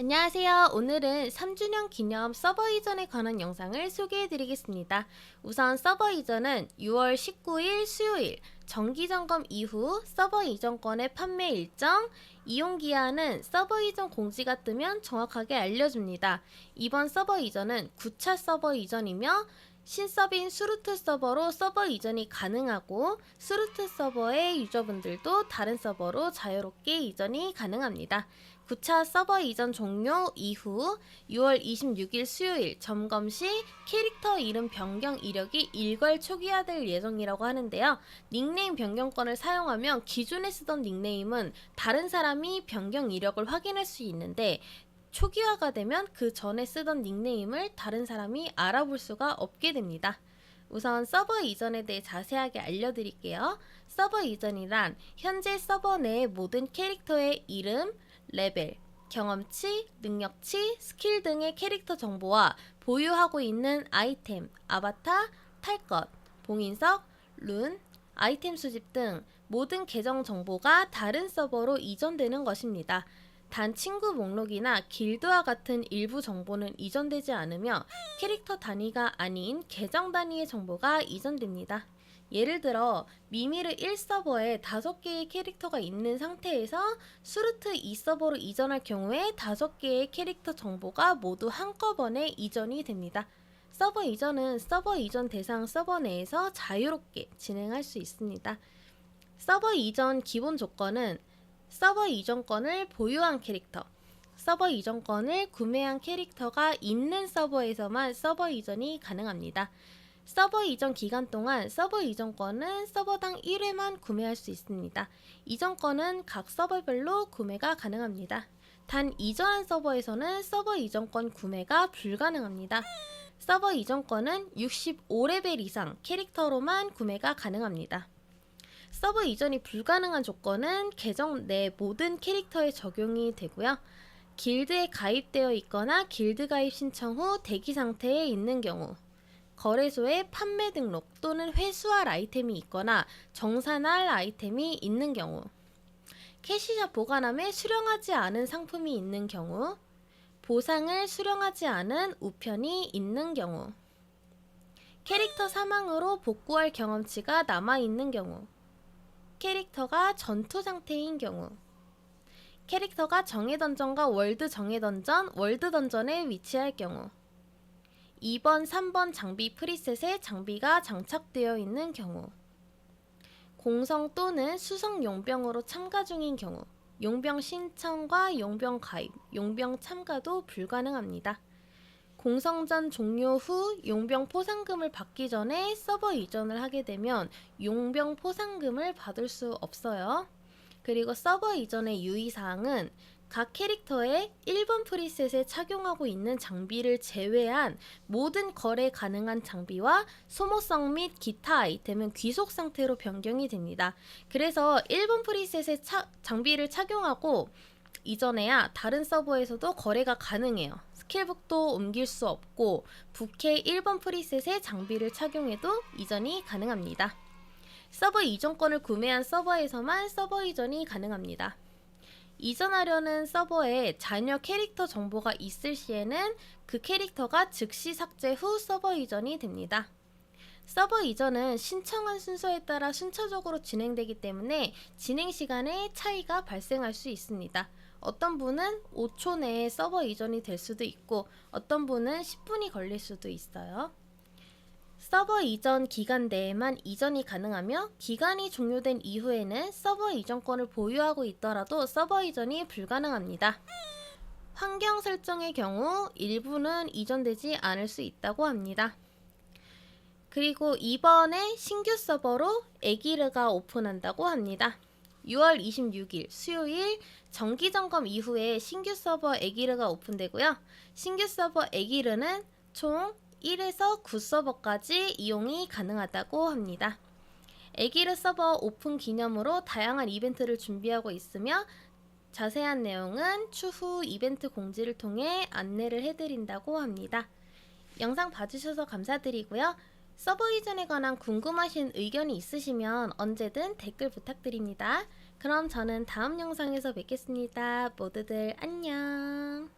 안녕하세요. 오늘은 3주년 기념 서버 이전에 관한 영상을 소개해 드리겠습니다. 우선 서버 이전은 6월 19일 수요일 정기 점검 이후 서버 이전권의 판매 일정, 이용 기한은 서버 이전 공지가 뜨면 정확하게 알려줍니다. 이번 서버 이전은 9차 서버 이전이며 신서빈 수루트 서버로 서버 이전이 가능하고 수루트 서버의 유저분들도 다른 서버로 자유롭게 이전이 가능합니다. 9차 서버 이전 종료 이후 6월 26일 수요일 점검 시 캐릭터 이름 변경 이력이 일괄 초기화될 예정이라고 하는데요. 닉네임 변경권을 사용하면 기존에 쓰던 닉네임은 다른 사람이 변경 이력을 확인할 수 있는데 초기화가 되면 그 전에 쓰던 닉네임을 다른 사람이 알아볼 수가 없게 됩니다. 우선 서버 이전에 대해 자세하게 알려드릴게요. 서버 이전이란 현재 서버 내 모든 캐릭터의 이름, 레벨, 경험치, 능력치, 스킬 등의 캐릭터 정보와 보유하고 있는 아이템, 아바타, 탈것, 봉인석, 룬, 아이템 수집 등 모든 계정 정보가 다른 서버로 이전되는 것입니다. 단 친구 목록이나 길드와 같은 일부 정보는 이전되지 않으며 캐릭터 단위가 아닌 계정 단위의 정보가 이전됩니다. 예를 들어 미미르 1서버에 5개의 캐릭터가 있는 상태에서 수르트 2서버로 이전할 경우에 5개의 캐릭터 정보가 모두 한꺼번에 이전이 됩니다. 서버 이전은 서버 이전 대상 서버 내에서 자유롭게 진행할 수 있습니다. 서버 이전 기본 조건은 서버 이전권을 보유한 캐릭터, 서버 이전권을 구매한 캐릭터가 있는 서버에서만 서버 이전이 가능합니다. 서버 이전 기간 동안 서버 이전권은 서버당 1회만 구매할 수 있습니다. 이전권은 각 서버별로 구매가 가능합니다. 단 이전한 서버에서는 서버 이전권 구매가 불가능합니다. 서버 이전권은 65레벨 이상 캐릭터로만 구매가 가능합니다. 서버 이전이 불가능한 조건은 계정 내 모든 캐릭터에 적용이 되고요. 길드에 가입되어 있거나 길드 가입 신청 후 대기 상태에 있는 경우, 거래소에 판매 등록 또는 회수할 아이템이 있거나 정산할 아이템이 있는 경우, 캐시샵 보관함에 수령하지 않은 상품이 있는 경우, 보상을 수령하지 않은 우편이 있는 경우, 캐릭터 사망으로 복구할 경험치가 남아 있는 경우, 캐릭터가 전투 상태인 경우, 캐릭터가 정예 던전과 월드 정예 던전, 월드 던전에 위치할 경우, 2번, 3번 장비 프리셋에 장비가 장착되어 있는 경우, 공성 또는 수성 용병으로 참가 중인 경우, 용병 신청과 용병 가입, 용병 참가도 불가능합니다. 공성전 종료 후 용병 포상금을 받기 전에 서버 이전을 하게 되면 용병 포상금을 받을 수 없어요. 그리고 서버 이전의 유의사항은 각 캐릭터의 1번 프리셋에 착용하고 있는 장비를 제외한 모든 거래 가능한 장비와 소모성 및 기타 아이템은 귀속 상태로 변경이 됩니다. 그래서 1번 프리셋에 차, 장비를 착용하고 이전에야 다른 서버에서도 거래가 가능해요. 스킬북도 옮길 수 없고 부캐 1번 프리셋에 장비를 착용해도 이전이 가능합니다. 서버 이전권을 구매한 서버에서만 서버 이전이 가능합니다. 이전하려는 서버에 자녀 캐릭터 정보가 있을 시에는 그 캐릭터가 즉시 삭제 후 서버 이전이 됩니다. 서버 이전은 신청한 순서에 따라 순차적으로 진행되기 때문에 진행 시간에 차이가 발생할 수 있습니다. 어떤 분은 5초 내에 서버 이전이 될 수도 있고 어떤 분은 10분이 걸릴 수도 있어요. 서버 이전 기간 내에만 이전이 가능하며 기간이 종료된 이후에는 서버 이전권을 보유하고 있더라도 서버 이전이 불가능합니다. 환경 설정의 경우 일부는 이전되지 않을 수 있다고 합니다. 그리고 이번에 신규 서버로 에기르가 오픈한다고 합니다. 6월 26일 수요일 정기 점검 이후에 신규 서버 에기르가 오픈되고요. 신규 서버 에기르는 총 1에서 9서버까지 이용이 가능하다고 합니다. 에기르 서버 오픈 기념으로 다양한 이벤트를 준비하고 있으며 자세한 내용은 추후 이벤트 공지를 통해 안내를 해드린다고 합니다. 영상 봐주셔서 감사드리고요. 서버 이전에 관한 궁금하신 의견이 있으시면 언제든 댓글 부탁드립니다. 그럼 저는 다음 영상에서 뵙겠습니다. 모두들 안녕.